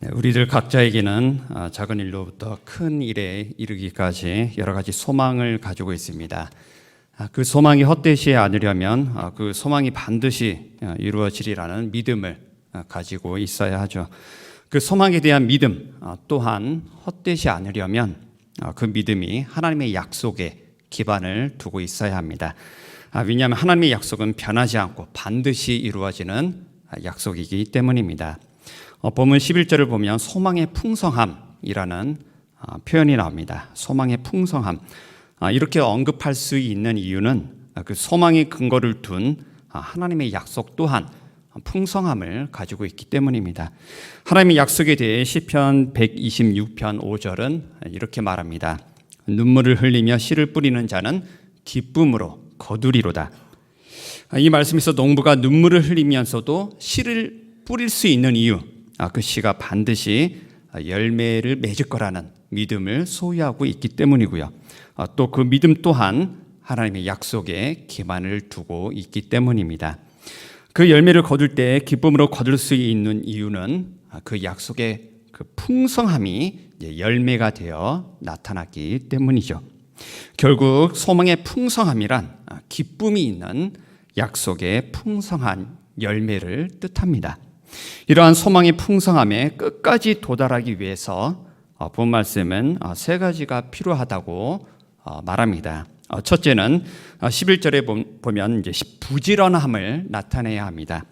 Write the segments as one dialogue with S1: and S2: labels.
S1: 네, 우리들 각자에게는 아, 작은 일로부터 큰 일에 이르기까지 여러 가지 소망을 가지고 있습니다. 아, 그 소망이 헛되지 않으려면 아, 그 소망이 반드시 아, 이루어지리라는 믿음을 아, 가지고 있어야 하죠. 그 소망에 대한 믿음 아, 또한 헛되지 않으려면 아, 그 믿음이 하나님의 약속에 기반을 두고 있어야 합니다. 아, 왜냐하면 하나님의 약속은 변하지 않고 반드시 이루어지는 아, 약속이기 때문입니다. 어, 본문 11절을 보면 소망의 풍성함이라는 아, 표현이 나옵니다. 소망의 풍성함. 아, 이렇게 언급할 수 있는 이유는 아, 그 소망의 근거를 둔 아, 하나님의 약속 또한 풍성함을 가지고 있기 때문입니다. 하나님의 약속에 대해 시편 126편 5절은 이렇게 말합니다. 눈물을 흘리며 씨를 뿌리는 자는 기쁨으로 거두리로다. 아, 이 말씀에서 농부가 눈물을 흘리면서도 씨를 뿌릴 수 있는 이유, 아, 그 씨가 반드시 열매를 맺을 거라는 믿음을 소유하고 있기 때문이고요. 아, 또그 믿음 또한 하나님의 약속에 기반을 두고 있기 때문입니다. 그 열매를 거둘 때 기쁨으로 거둘 수 있는 이유는 아, 그 약속의 그 풍성함이 열매가 되어 나타났기 때문이죠. 결국 소망의 풍성함이란 아, 기쁨이 있는 약속의 풍성한 열매를 뜻합니다. 이러한 소망의 풍성함에 끝까지 도달하기 위해서 어, 본 말씀은 어, 세 가지가 필요하다고 어, 말합니다. 어, 첫째는 11절에 보면 부지런함을 나타내야 합니다.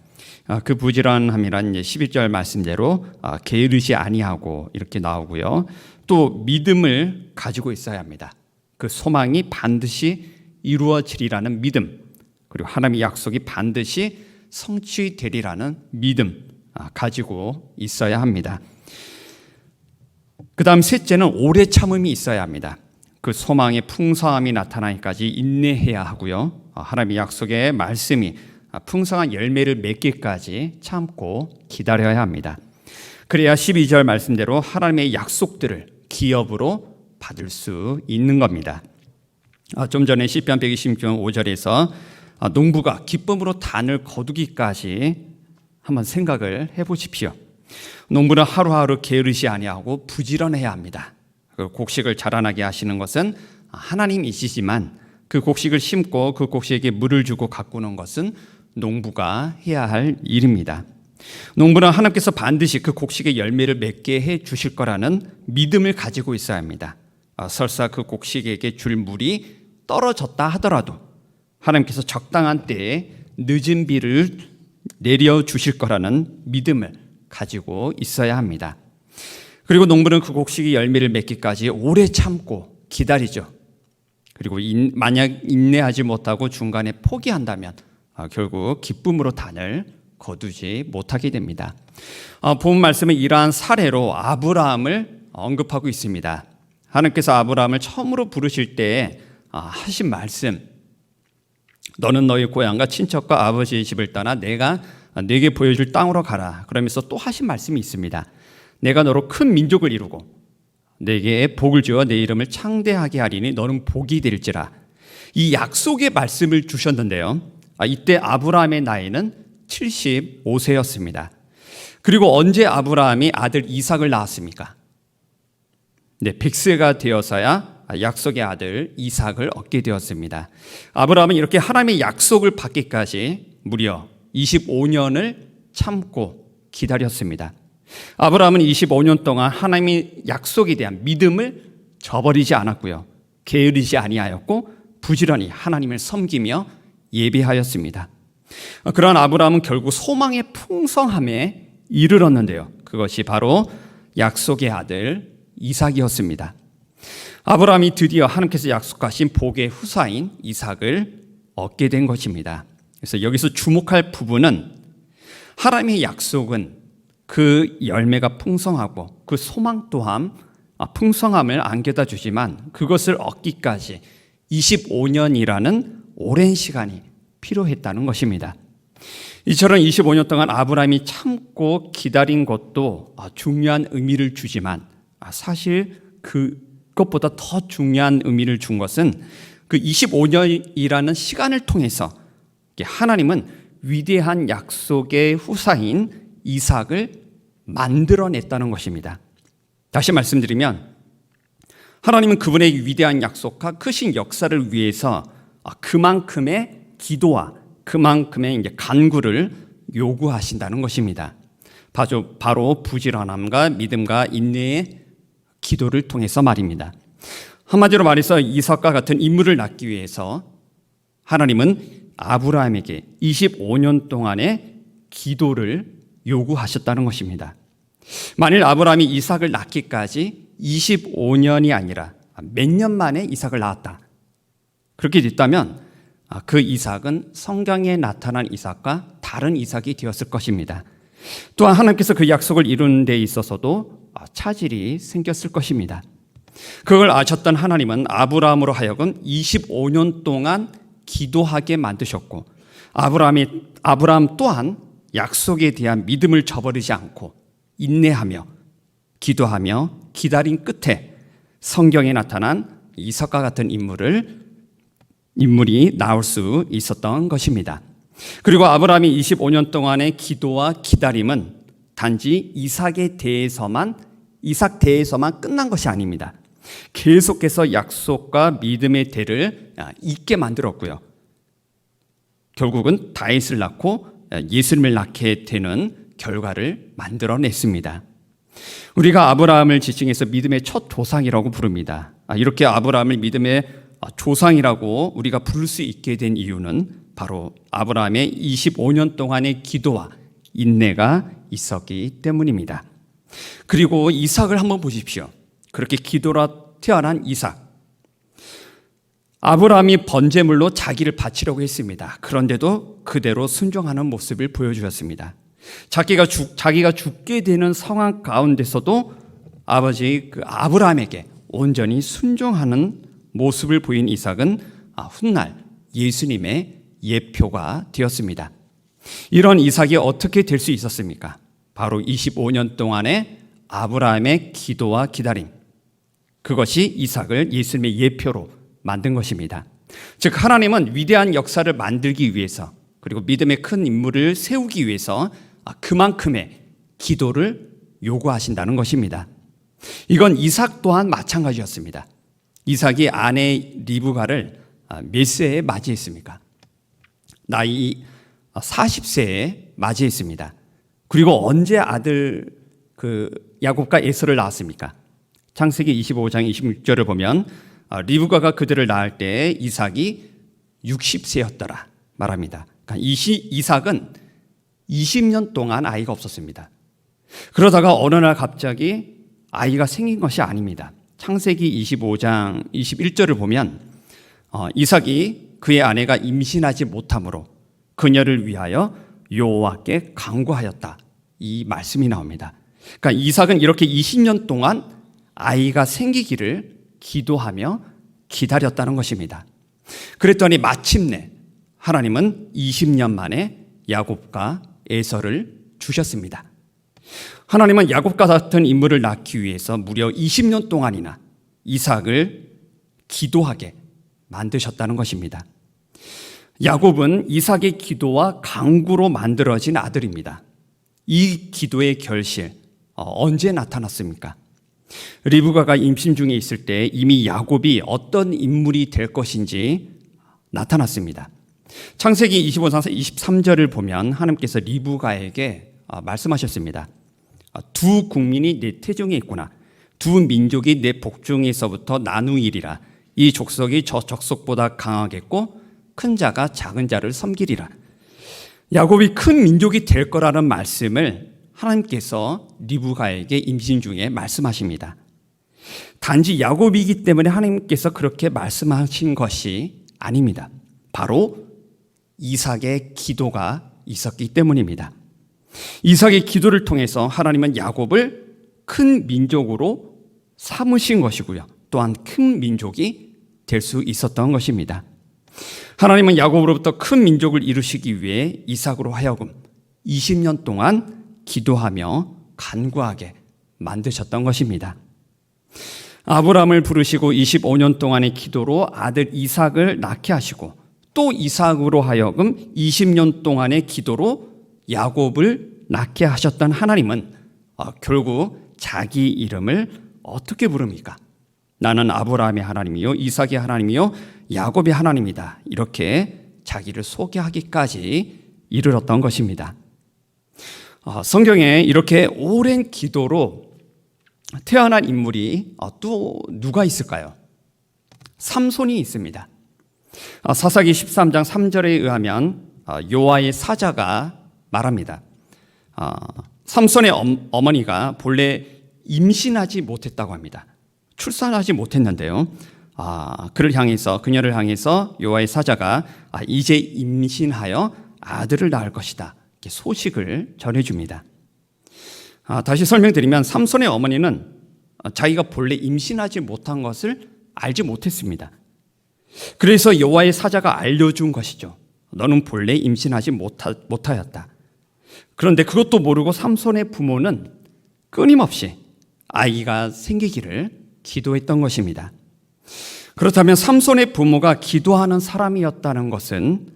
S1: 어, 그 부지런함이란 이제 11절 말씀대로 어, 게으르지 아니하고 이렇게 나오고요. 또 믿음을 가지고 있어야 합니다. 그 소망이 반드시 이루어지리라는 믿음, 그리고 하나님의 약속이 반드시 성취되리라는 믿음 아, 가지고 있어야 합니다. 그 다음 셋째는 오래 참음이 있어야 합니다. 그 소망의 풍성함이 나타나기까지 인내해야 하고요. 아, 하나님의 약속의 말씀이 아, 풍성한 열매를 맺기까지 참고 기다려야 합니다. 그래야 12절 말씀대로 하나님의 약속들을 기업으로 받을 수 있는 겁니다. 좀 전에 시편 120편 5절에서 농부가 기쁨으로 단을 거두기까지 한번 생각을 해보십시오. 농부는 하루하루 게으르지 아니하고 부지런해야 합니다. 그 곡식을 자라나게 하시는 것은 하나님이시지만 그 곡식을 심고 그 곡식에게 물을 주고 가꾸는 것은 농부가 해야 할 일입니다. 농부는 하나님께서 반드시 그 곡식의 열매를 맺게 해 주실 거라는 믿음을 가지고 있어야 합니다. 아, 설사 그 곡식에게 줄 물이 떨어졌다 하더라도 하나님께서 적당한 때에 늦은 비를 내려 주실 거라는 믿음을 가지고 있어야 합니다. 그리고 농부는 그 곡식이 열매를 맺기까지 오래 참고 기다리죠. 그리고 인, 만약 인내하지 못하고 중간에 포기한다면 아, 결국 기쁨으로 단을 거두지 못하게 됩니다. 아, 본 말씀은 이러한 사례로 아브라함을 언급하고 있습니다. 하나님께서 아브라함을 처음으로 부르실 때 아, 하신 말씀, 너는 너희 고향과 친척과 아버지의 집을 떠나 내가 내게 보여줄 땅으로 가라. 그러면서 또 하신 말씀이 있습니다. 내가 너로 큰 민족을 이루고 내게 복을 주어 내 이름을 창대하게 하리니 너는 복이 될지라. 이 약속의 말씀을 주셨는데요. 아, 이때 아브라함의 나이는 75세였습니다. 그리고 언제 아브라함이 아들 이삭을 낳았습니까? 네, 100세가 되어서야 약속의 아들 이삭을 얻게 되었습니다. 아브라함은 이렇게 하나님의 약속을 받기까지 무려 25년을 참고 기다렸습니다. 아브라함은 25년 동안 하나님의 약속에 대한 믿음을 저버리지 않았고요. 게으르지 아니하였고 부지런히 하나님을 섬기며 예배하였습니다. 그러한 아브라함은 결국 소망의 풍성함에 이르렀는데요. 그것이 바로 약속의 아들 이삭이었습니다. 아브라함이 드디어 하나님께서 약속하신 복의 후사인 이삭을 얻게 된 것입니다. 그래서 여기서 주목할 부분은 하나님의 약속은 그 열매가 풍성하고 그 소망 또한 풍성함을 안겨다 주지만 그것을 얻기까지 25년이라는 오랜 시간이 필요했다는 것입니다. 이처럼 25년 동안 아브라함이 참고 기다린 것도 중요한 의미를 주지만 사실 그 것보다 더 중요한 의미를 준 것은 그 25년이라는 시간을 통해서 하나님은 위대한 약속의 후사인 이삭을 만들어냈다는 것입니다. 다시 말씀드리면 하나님은 그분의 위대한 약속과 크신 역사를 위해서 그만큼의 기도와 그만큼의 간구를 요구하신다는 것입니다. 바로 부지런함과 믿음과 인내의 기도를 통해서 말입니다. 한마디로 말해서 이삭과 같은 인물을 낳기 위해서 하나님은 아브라함에게 25년 동안의 기도를 요구하셨다는 것입니다. 만일 아브라함이 이삭을 낳기까지 25년이 아니라 몇 년 만에 이삭을 낳았다. 그렇게 됐다면 그 이삭은 성경에 나타난 이삭과 다른 이삭이 되었을 것입니다. 또한 하나님께서 그 약속을 이루는 데 있어서도 차질이 생겼을 것입니다. 그걸 아셨던 하나님은 아브라함으로 하여금 25년 동안 기도하게 만드셨고 아브라함이 아브라함 또한 약속에 대한 믿음을 저버리지 않고 인내하며 기도하며 기다린 끝에 성경에 나타난 이삭과 같은 인물을 인물이 나올 수 있었던 것입니다. 그리고 아브라함이 25년 동안의 기도와 기다림은 단지 이삭에 대해서만 이삭 대해서만 끝난 것이 아닙니다. 계속해서 약속과 믿음의 대를 잇게 만들었고요. 결국은 다윗을 낳고 예수님을 낳게 되는 결과를 만들어냈습니다. 우리가 아브라함을 지칭해서 믿음의 첫 조상이라고 부릅니다. 이렇게 아브라함을 믿음의 조상이라고 우리가 부를 수 있게 된 이유는 바로 아브라함의 25년 동안의 기도와 인내가 있었기 때문입니다. 그리고 이삭을 한번 보십시오. 그렇게 기도라 태어난 이삭. 아브라함이 번제물로 자기를 바치려고 했습니다. 그런데도 그대로 순종하는 모습을 보여주었습니다. 자기가 죽, 자기가 죽게 되는 상황 가운데서도 아버지 그 아브라함에게 온전히 순종하는 모습을 보인 이삭은 아, 훗날 예수님의 예표가 되었습니다. 이런 이삭이 어떻게 될 수 있었습니까? 바로 25년 동안의 아브라함의 기도와 기다림. 그것이 이삭을 예수님의 예표로 만든 것입니다. 즉, 하나님은 위대한 역사를 만들기 위해서 그리고 믿음의 큰 인물을 세우기 위해서 그만큼의 기도를 요구하신다는 것입니다. 이건 이삭 또한 마찬가지였습니다. 이삭이 아내 리브가를 몇 세에 맞이했습니까? 나이 40세에 맞이했습니다. 그리고 언제 아들 그 야곱과 에서를 낳았습니까? 창세기 25장 26절을 보면 리브가가 그들을 낳을 때 이삭이 60세였더라 말합니다. 그러니까 이삭은 20년 동안 아이가 없었습니다. 그러다가 어느 날 갑자기 아이가 생긴 것이 아닙니다. 창세기 25장 21절을 보면 어, 이삭이 그의 아내가 임신하지 못함으로 그녀를 위하여 여호와께 간구하였다. 이 말씀이 나옵니다. 그러니까 이삭은 이렇게 20년 동안 아이가 생기기를 기도하며 기다렸다는 것입니다. 그랬더니 마침내 하나님은 20년 만에 야곱과 에서를 주셨습니다. 하나님은 야곱과 같은 인물을 낳기 위해서 무려 20년 동안이나 이삭을 기도하게 만드셨다는 것입니다. 야곱은 이삭의 기도와 강구로 만들어진 아들입니다. 이 기도의 결실 어, 언제 나타났습니까? 리브가가 임신 중에 있을 때 이미 야곱이 어떤 인물이 될 것인지 나타났습니다. 창세기 25장 23절을 보면 하나님께서 리브가에게 어, 말씀하셨습니다. 어, 두 국민이 내 태중에 있구나. 두 민족이 내 복중에서부터 나누이리라. 이 족속이 저 족속보다 강하겠고 큰 자가 작은 자를 섬기리라. 야곱이 큰 민족이 될 거라는 말씀을 하나님께서 리브가에게 임신 중에 말씀하십니다. 단지 야곱이기 때문에 하나님께서 그렇게 말씀하신 것이 아닙니다. 바로 이삭의 기도가 있었기 때문입니다. 이삭의 기도를 통해서 하나님은 야곱을 큰 민족으로 삼으신 것이고요. 또한 큰 민족이 될 수 있었던 것입니다. 하나님은 야곱으로부터 큰 민족을 이루시기 위해 이삭으로 하여금 20년 동안 기도하며 간구하게 만드셨던 것입니다. 아브라함을 부르시고 25년 동안의 기도로 아들 이삭을 낳게 하시고 또 이삭으로 하여금 20년 동안의 기도로 야곱을 낳게 하셨던 하나님은 어, 결국 자기 이름을 어떻게 부릅니까? 나는 아브라함의 하나님이요 이삭의 하나님이요 야곱의 하나님이다. 이렇게 자기를 소개하기까지 이르렀던 것입니다. 어, 성경에 이렇게 오랜 기도로 태어난 인물이 어, 또 누가 있을까요? 삼손이 있습니다. 어, 사사기 13장 3절에 의하면 어, 요아의 사자가 말합니다. 어, 삼손의 엄- 어머니가 본래 임신하지 못했다고 합니다. 출산하지 못했는데요. 아, 그를 향해서 그녀를 향해서 요아의 사자가 아, 이제 임신하여 아들을 낳을 것이다. 이렇게 소식을 전해줍니다. 아, 다시 설명드리면 삼손의 어머니는 어, 자기가 본래 임신하지 못한 것을 알지 못했습니다. 그래서 여호와의 사자가 알려준 것이죠. 너는 본래 임신하지 못하, 못하였다. 그런데 그것도 모르고 삼손의 부모는 끊임없이 아이가 생기기를 기도했던 것입니다. 그렇다면 삼손의 부모가 기도하는 사람이었다는 것은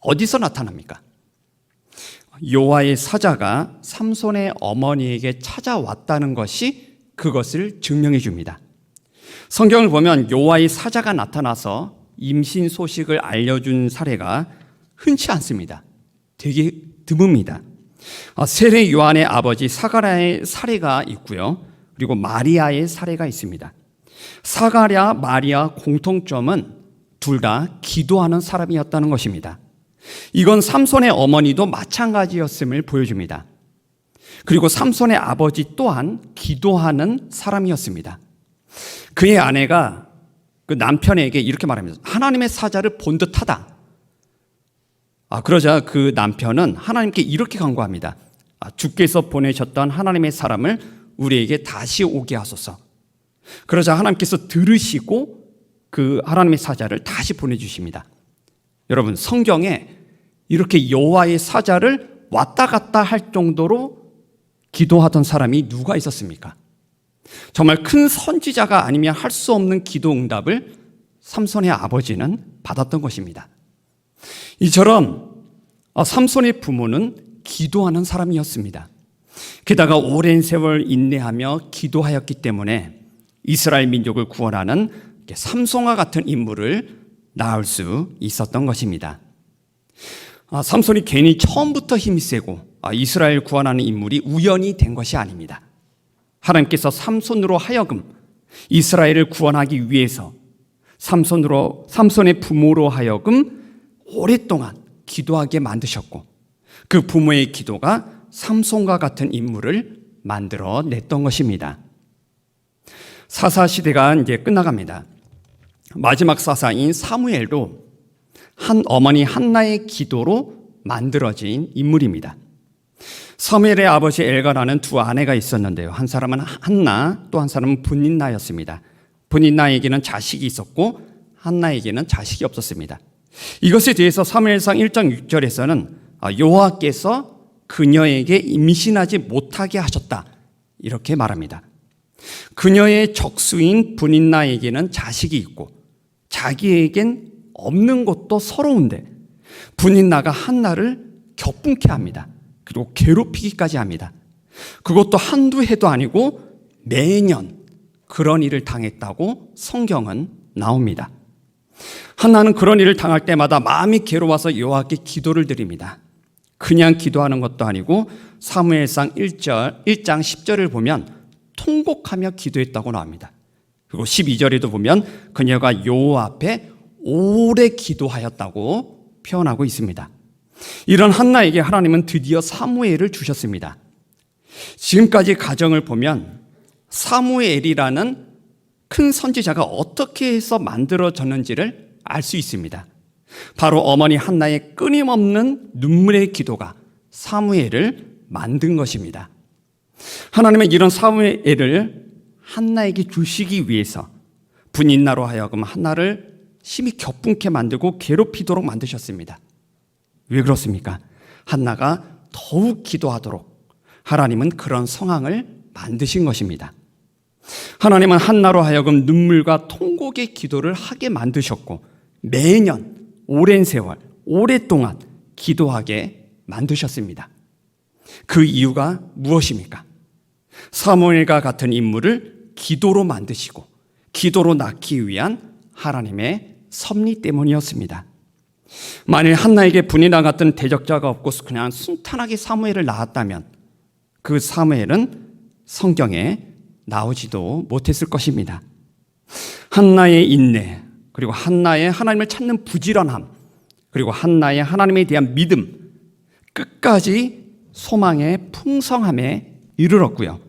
S1: 어디서 나타납니까? 요아의 사자가 삼손의 어머니에게 찾아왔다는 것이 그것을 증명해 줍니다. 성경을 보면 요아의 사자가 나타나서 임신 소식을 알려준 사례가 흔치 않습니다. 되게 드뭅니다. 어, 세례 요한의 아버지 사가랴의 사례가 있고요. 그리고 마리아의 사례가 있습니다. 사가랴, 마리아 공통점은 둘 다 기도하는 사람이었다는 것입니다. 이건 삼손의 어머니도 마찬가지였음을 보여줍니다. 그리고 삼손의 아버지 또한 기도하는 사람이었습니다. 그의 아내가 그 남편에게 이렇게 말합니다. 하나님의 사자를 본 듯하다. 아, 그러자 그 남편은 하나님께 이렇게 간구합니다. 아, 주께서 보내셨던 하나님의 사람을 우리에게 다시 오게 하소서. 그러자 하나님께서 들으시고 그 하나님의 사자를 다시 보내주십니다. 여러분 성경에 이렇게 여호와의 사자를 왔다 갔다 할 정도로 기도하던 사람이 누가 있었습니까? 정말 큰 선지자가 아니면 할 수 없는 기도 응답을 삼손의 아버지는 받았던 것입니다. 이처럼 어, 삼손의 부모는 기도하는 사람이었습니다. 게다가 오랜 세월 인내하며 기도하였기 때문에 이스라엘 민족을 구원하는 삼손과 같은 인물을 낳을 수 있었던 것입니다. 아, 삼손이 괜히 처음부터 힘이 세고 아, 이스라엘 구원하는 인물이 우연히 된 것이 아닙니다. 하나님께서 삼손으로 하여금 이스라엘을 구원하기 위해서 삼손으로 삼손의 부모로 하여금 오랫동안 기도하게 만드셨고 그 부모의 기도가 삼손과 같은 인물을 만들어 냈던 것입니다. 사사 시대가 이제 끝나갑니다. 마지막 사사인 사무엘도 한 어머니 한나의 기도로 만들어진 인물입니다. 사무엘의 아버지 엘가라는 두 아내가 있었는데요. 한 사람은 한나, 또 한 사람은 분인나였습니다. 분인나에게는 자식이 있었고 한나에게는 자식이 없었습니다. 이것에 대해서 사무엘상 1장 6절에서는 아, 여호와께서 그녀에게 임신하지 못하게 하셨다. 이렇게 말합니다. 그녀의 적수인 분인나에게는 자식이 있고 자기에겐 없는 것도 서러운데 분인나가 한나를 격분케 합니다. 그리고 괴롭히기까지 합니다. 그것도 한두 해도 아니고 매년 그런 일을 당했다고 성경은 나옵니다. 한나는 그런 일을 당할 때마다 마음이 괴로워서 여호와께 기도를 드립니다. 그냥 기도하는 것도 아니고 사무엘상 1절 1장 10절을 보면 통곡하며 기도했다고 나옵니다. 그리고 12절에도 보면 그녀가 여호와 앞에 오래 기도하였다고 표현하고 있습니다. 이런 한나에게 하나님은 드디어 사무엘을 주셨습니다. 지금까지 가정을 보면 사무엘이라는 큰 선지자가 어떻게 해서 만들어졌는지를 알 수 있습니다. 바로 어머니 한나의 끊임없는 눈물의 기도가 사무엘을 만든 것입니다. 하나님은 이런 사무엘을 한나에게 주시기 위해서 분인나로 하여금 한나를 심히 격분케 만들고 괴롭히도록 만드셨습니다. 왜 그렇습니까? 한나가 더욱 기도하도록 하나님은 그런 상황을 만드신 것입니다. 하나님은 한나로 하여금 눈물과 통곡의 기도를 하게 만드셨고 매년 오랜 세월 오랫동안 기도하게 만드셨습니다. 그 이유가 무엇입니까? 사무엘과 같은 인물을 기도로 만드시고 기도로 낳기 위한 하나님의 섭리 때문이었습니다. 만일 한나에게 분이나 같은 대적자가 없고 그냥 순탄하게 사무엘을 낳았다면 그 사무엘은 성경에 나오지도 못했을 것입니다. 한나의 인내, 그리고 한나의 하나님을 찾는 부지런함, 그리고 한나의 하나님에 대한 믿음, 끝까지 소망의 풍성함에 이르렀고요.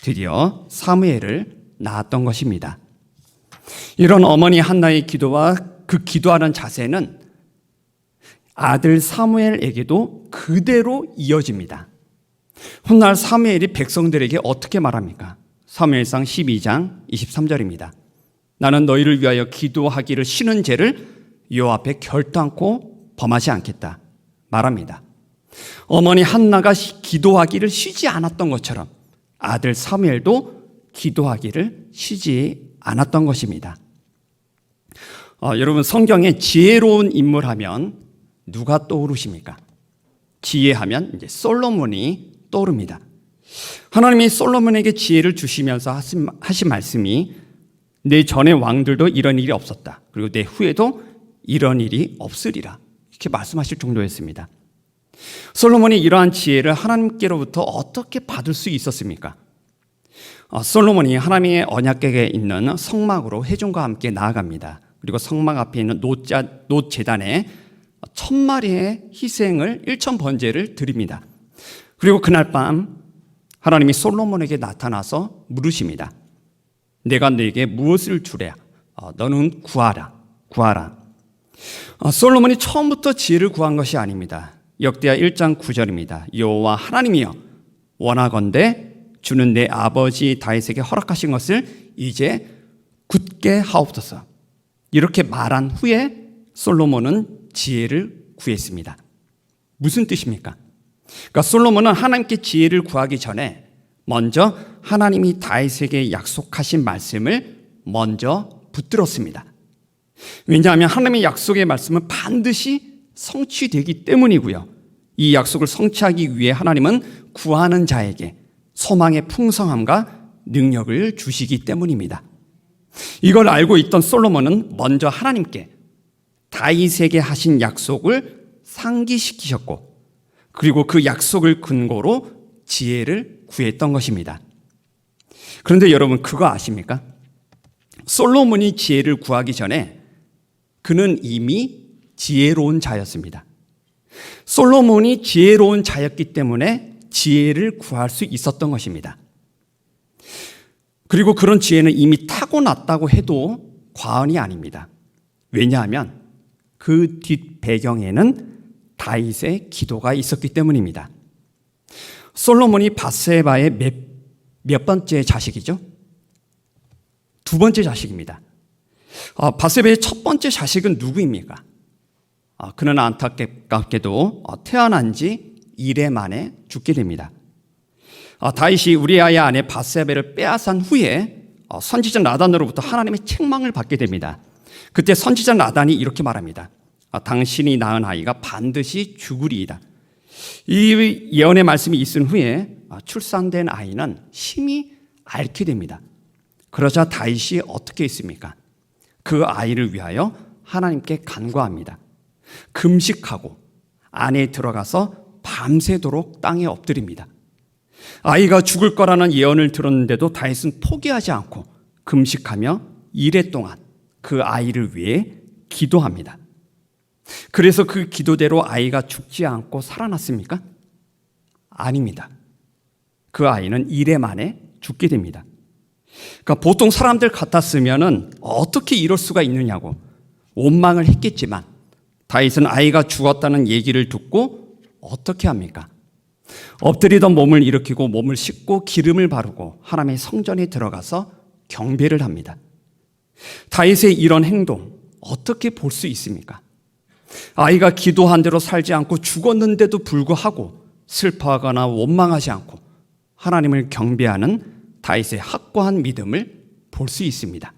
S1: 드디어 사무엘을 낳았던 것입니다. 이런 어머니 한나의 기도와 그 기도하는 자세는 아들 사무엘에게도 그대로 이어집니다. 훗날 사무엘이 백성들에게 어떻게 말합니까? 사무엘상 12장 23절입니다. 나는 너희를 위하여 기도하기를 쉬는 죄를 여 앞에 결단코 범하지 않겠다. 말합니다. 어머니 한나가 기도하기를 쉬지 않았던 것처럼 아들 사무엘도 기도하기를 쉬지 않았던 것입니다. 어, 여러분 성경에 지혜로운 인물 하면 누가 떠오르십니까? 지혜하면 이제 솔로몬이 떠오릅니다. 하나님이 솔로몬에게 지혜를 주시면서 하신, 하신 말씀이 내 전의 왕들도 이런 일이 없었다. 그리고 내 후에도 이런 일이 없으리라. 이렇게 말씀하실 정도였습니다. 솔로몬이 이러한 지혜를 하나님께로부터 어떻게 받을 수 있었습니까? 어, 솔로몬이 하나님의 언약궤에 있는 성막으로 회중과 함께 나아갑니다. 그리고 성막 앞에 있는 노자, 노 재단에 천 마리의 희생을 일천 번제를 드립니다. 그리고 그날 밤 하나님이 솔로몬에게 나타나서 물으십니다. 내가 너에게 무엇을 주랴? 어, 너는 구하라. 구하라. 어, 솔로몬이 처음부터 지혜를 구한 것이 아닙니다. 역대하 1장 9절입니다. 여호와 하나님이여 원하건대 주는 내 아버지 다윗에게 허락하신 것을 이제 굳게 하옵소서. 이렇게 말한 후에 솔로몬은 지혜를 구했습니다. 무슨 뜻입니까? 그러니까 솔로몬은 하나님께 지혜를 구하기 전에 먼저 하나님이 다윗에게 약속하신 말씀을 먼저 붙들었습니다. 왜냐하면 하나님의 약속의 말씀은 반드시 성취되기 때문이고요. 이 약속을 성취하기 위해 하나님은 구하는 자에게 소망의 풍성함과 능력을 주시기 때문입니다. 이걸 알고 있던 솔로몬은 먼저 하나님께 다윗에게 하신 약속을 상기시키셨고 그리고 그 약속을 근거로 지혜를 구했던 것입니다. 그런데 여러분 그거 아십니까? 솔로몬이 지혜를 구하기 전에 그는 이미 지혜로운 자였습니다. 솔로몬이 지혜로운 자였기 때문에 지혜를 구할 수 있었던 것입니다. 그리고 그런 지혜는 이미 타고났다고 해도 과언이 아닙니다. 왜냐하면 그 뒷 배경에는 다윗의 기도가 있었기 때문입니다. 솔로몬이 바세바의 몇, 몇 번째 자식이죠? 두 번째 자식입니다. 아, 바세바의 첫 번째 자식은 누구입니까? 아, 그는 안타깝게도 어, 태어난 지 1회 만에 죽게 됩니다. 아, 다윗이 우리아의 아내 바세바를 빼앗은 후에 어, 선지자 나단으로부터 하나님의 책망을 받게 됩니다. 그때 선지자 나단이 이렇게 말합니다. 아, 당신이 낳은 아이가 반드시 죽으리이다. 이 예언의 말씀이 있은 후에 아, 출산된 아이는 심히 앓게 됩니다. 그러자 다윗이 어떻게 했습니까? 그 아이를 위하여 하나님께 간구합니다. 금식하고 안에 들어가서 밤새도록 땅에 엎드립니다. 아이가 죽을 거라는 예언을 들었는데도 다윗은 포기하지 않고 금식하며 이래 동안 그 아이를 위해 기도합니다. 그래서 그 기도대로 아이가 죽지 않고 살아났습니까? 아닙니다. 그 아이는 이래 만에 죽게 됩니다. 그러니까 보통 사람들 같았으면은 어떻게 이럴 수가 있느냐고 원망을 했겠지만 다윗은 아이가 죽었다는 얘기를 듣고 어떻게 합니까? 엎드리던 몸을 일으키고 몸을 씻고 기름을 바르고 하나님의 성전에 들어가서 경배를 합니다. 다윗의 이런 행동 어떻게 볼 수 있습니까? 아이가 기도한 대로 살지 않고 죽었는데도 불구하고 슬퍼하거나 원망하지 않고 하나님을 경배하는 다윗의 확고한 믿음을 볼 수 있습니다.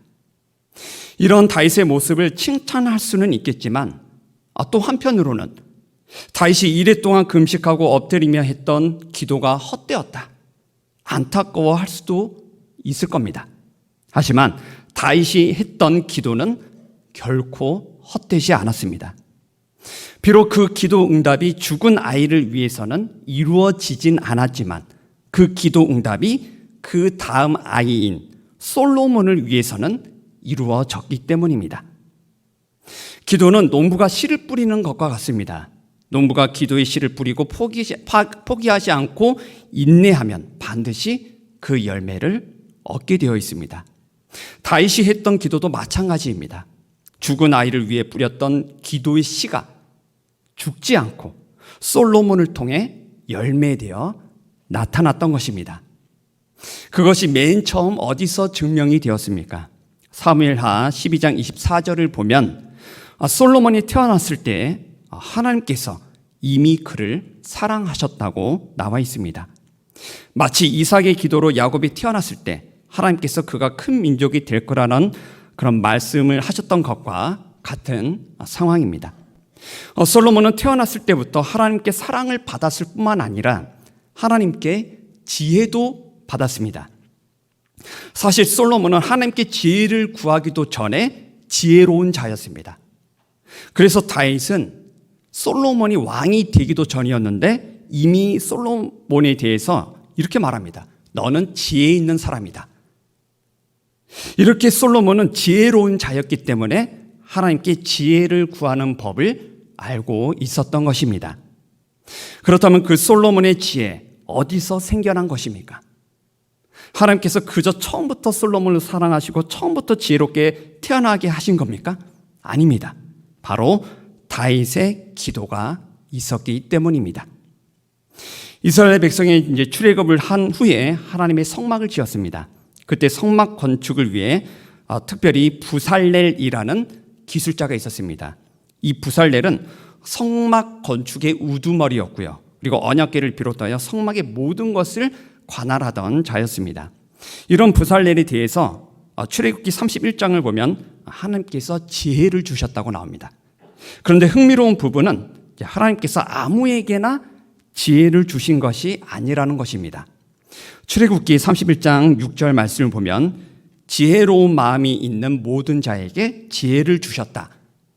S1: 이런 다윗의 모습을 칭찬할 수는 있겠지만 아, 또 한편으로는 다윗이 이래 동안 금식하고 엎드리며 했던 기도가 헛되었다. 안타까워할 수도 있을 겁니다. 하지만 다윗이 했던 기도는 결코 헛되지 않았습니다. 비록 그 기도 응답이 죽은 아이를 위해서는 이루어지진 않았지만 그 기도 응답이 그 다음 아이인 솔로몬을 위해서는 이루어졌기 때문입니다. 기도는 농부가 씨를 뿌리는 것과 같습니다. 농부가 기도의 씨를 뿌리고 포기, 포기하지 않고 인내하면 반드시 그 열매를 얻게 되어 있습니다. 다윗이 했던 기도도 마찬가지입니다. 죽은 아이를 위해 뿌렸던 기도의 씨가 죽지 않고 솔로몬을 통해 열매되어 나타났던 것입니다. 그것이 맨 처음 어디서 증명이 되었습니까? 사무엘하 12장 24절을 보면 아, 솔로몬이 태어났을 때 하나님께서 이미 그를 사랑하셨다고 나와 있습니다. 마치 이삭의 기도로 야곱이 태어났을 때 하나님께서 그가 큰 민족이 될 거라는 그런 말씀을 하셨던 것과 같은 상황입니다. 어, 솔로몬은 태어났을 때부터 하나님께 사랑을 받았을 뿐만 아니라 하나님께 지혜도 받았습니다. 사실 솔로몬은 하나님께 지혜를 구하기도 전에 지혜로운 자였습니다. 그래서 다윗은 솔로몬이 왕이 되기도 전이었는데 이미 솔로몬에 대해서 이렇게 말합니다. 너는 지혜 있는 사람이다. 이렇게 솔로몬은 지혜로운 자였기 때문에 하나님께 지혜를 구하는 법을 알고 있었던 것입니다. 그렇다면 그 솔로몬의 지혜 어디서 생겨난 것입니까? 하나님께서 그저 처음부터 솔로몬을 사랑하시고 처음부터 지혜롭게 태어나게 하신 겁니까? 아닙니다. 바로 다윗의 기도가 있었기 때문입니다. 이스라엘 백성이 이제 출애굽을 한 후에 하나님의 성막을 지었습니다. 그때 성막 건축을 위해 어, 특별히 부살렐이라는 기술자가 있었습니다. 이 부살렐은 성막 건축의 우두머리였고요. 그리고 언약궤를 비롯하여 성막의 모든 것을 관할하던 자였습니다. 이런 부살렐에 대해서 어, 출애굽기 31장을 보면 하나님께서 지혜를 주셨다고 나옵니다. 그런데 흥미로운 부분은 하나님께서 아무에게나 지혜를 주신 것이 아니라는 것입니다. 출애굽기 31장 6절 말씀을 보면 지혜로운 마음이 있는 모든 자에게 지혜를 주셨다.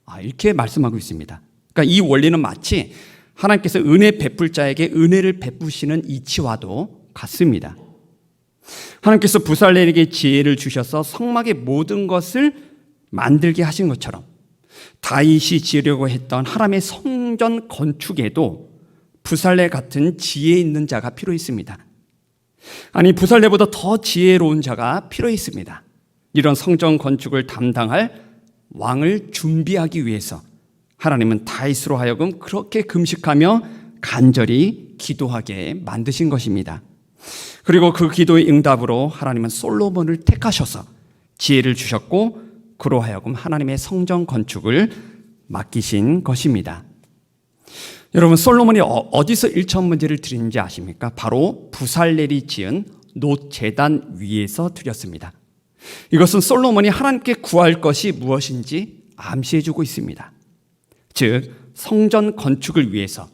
S1: 아, 이렇게 말씀하고 있습니다. 그러니까 이 원리는 마치 하나님께서 은혜 베풀 자에게 은혜를 베푸시는 이치와도 같습니다. 하나님께서 부살렐에게 지혜를 주셔서 성막의 모든 것을 만들게 하신 것처럼 다윗이 지으려고 했던 하나님의 성전 건축에도 부살레 같은 지혜 있는 자가 필요했습니다. 아니 부살레보다 더 지혜로운 자가 필요했습니다. 이런 성전 건축을 담당할 왕을 준비하기 위해서 하나님은 다윗으로 하여금 그렇게 금식하며 간절히 기도하게 만드신 것입니다. 그리고 그 기도의 응답으로 하나님은 솔로몬을 택하셔서 지혜를 주셨고 그로 하여금 하나님의 성전 건축을 맡기신 것입니다. 여러분 솔로몬이 어, 어디서 일천 문제를 드리는지 아십니까? 바로 부살렐이 지은 노 제단 위에서 드렸습니다. 이것은 솔로몬이 하나님께 구할 것이 무엇인지 암시해 주고 있습니다. 즉 성전 건축을 위해서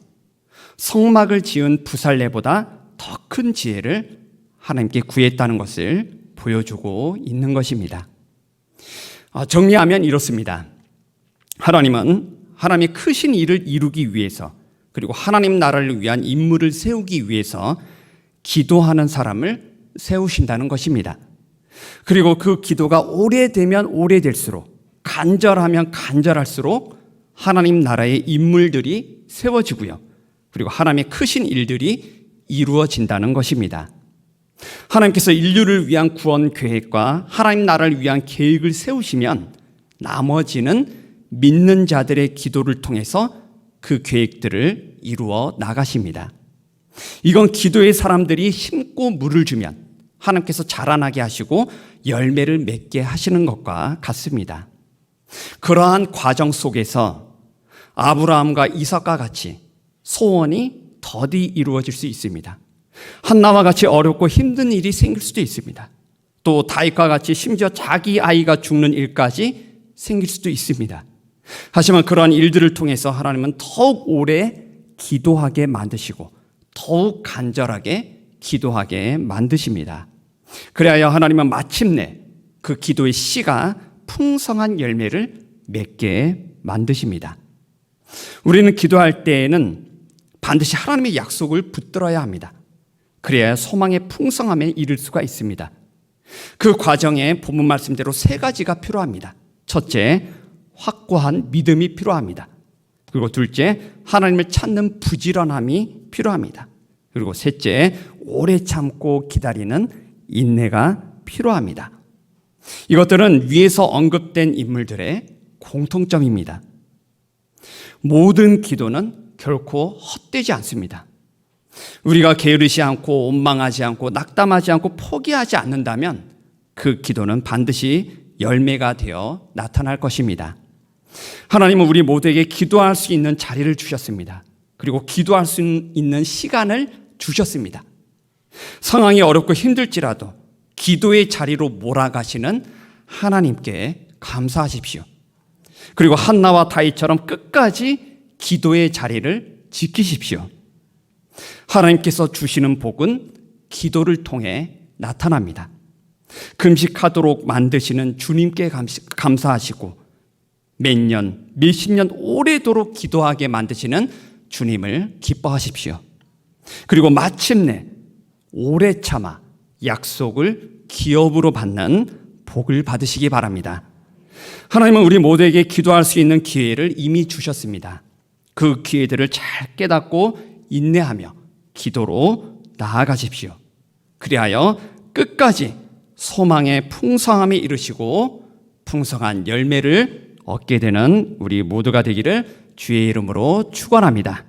S1: 성막을 지은 부살레보다 더 큰 지혜를 하나님께 구했다는 것을 보여주고 있는 것입니다. 아, 정리하면 이렇습니다. 하나님은 하나님의 크신 일을 이루기 위해서 그리고 하나님 나라를 위한 임무를 세우기 위해서 기도하는 사람을 세우신다는 것입니다. 그리고 그 기도가 오래되면 오래될수록 간절하면 간절할수록 하나님 나라의 인물들이 세워지고요. 그리고 하나님의 크신 일들이 이루어진다는 것입니다. 하나님께서 인류를 위한 구원 계획과 하나님 나라를 위한 계획을 세우시면 나머지는 믿는 자들의 기도를 통해서 그 계획들을 이루어 나가십니다. 이건 기도의 사람들이 힘고 물을 주면 하나님께서 자라나게 하시고 열매를 맺게 하시는 것과 같습니다. 그러한 과정 속에서 아브라함과 이삭과 같이 소원이 더디 이루어질 수 있습니다. 한나와 같이 어렵고 힘든 일이 생길 수도 있습니다. 또 다윗과 같이 심지어 자기 아이가 죽는 일까지 생길 수도 있습니다. 하지만 그러한 일들을 통해서 하나님은 더욱 오래 기도하게 만드시고 더욱 간절하게 기도하게 만드십니다. 그래야 하나님은 마침내 그 기도의 씨가 풍성한 열매를 맺게 만드십니다. 우리는 기도할 때에는 반드시 하나님의 약속을 붙들어야 합니다. 그래야 소망의 풍성함에 이를 수가 있습니다. 그 과정에 본문 말씀대로 세 가지가 필요합니다. 첫째, 확고한 믿음이 필요합니다. 그리고 둘째, 하나님을 찾는 부지런함이 필요합니다. 그리고 셋째, 오래 참고 기다리는 인내가 필요합니다. 이것들은 위에서 언급된 인물들의 공통점입니다. 모든 기도는 결코 헛되지 않습니다. 우리가 게으르지 않고 원망하지 않고 낙담하지 않고 포기하지 않는다면 그 기도는 반드시 열매가 되어 나타날 것입니다. 하나님은 우리 모두에게 기도할 수 있는 자리를 주셨습니다. 그리고 기도할 수 있는 시간을 주셨습니다. 상황이 어렵고 힘들지라도 기도의 자리로 몰아가시는 하나님께 감사하십시오. 그리고 한나와 다윗처럼 끝까지 기도의 자리를 지키십시오. 하나님께서 주시는 복은 기도를 통해 나타납니다. 금식하도록 만드시는 주님께 감사하시고 몇 년, 몇십 년 오래도록 기도하게 만드시는 주님을 기뻐하십시오. 그리고 마침내 오래 참아 약속을 기업으로 받는 복을 받으시기 바랍니다. 하나님은 우리 모두에게 기도할 수 있는 기회를 이미 주셨습니다. 그 기회들을 잘 깨닫고 인내하며 기도로 나아가십시오. 그리하여 끝까지 소망의 풍성함에 이르시고 풍성한 열매를 얻게 되는 우리 모두가 되기를 주의 이름으로 축원합니다.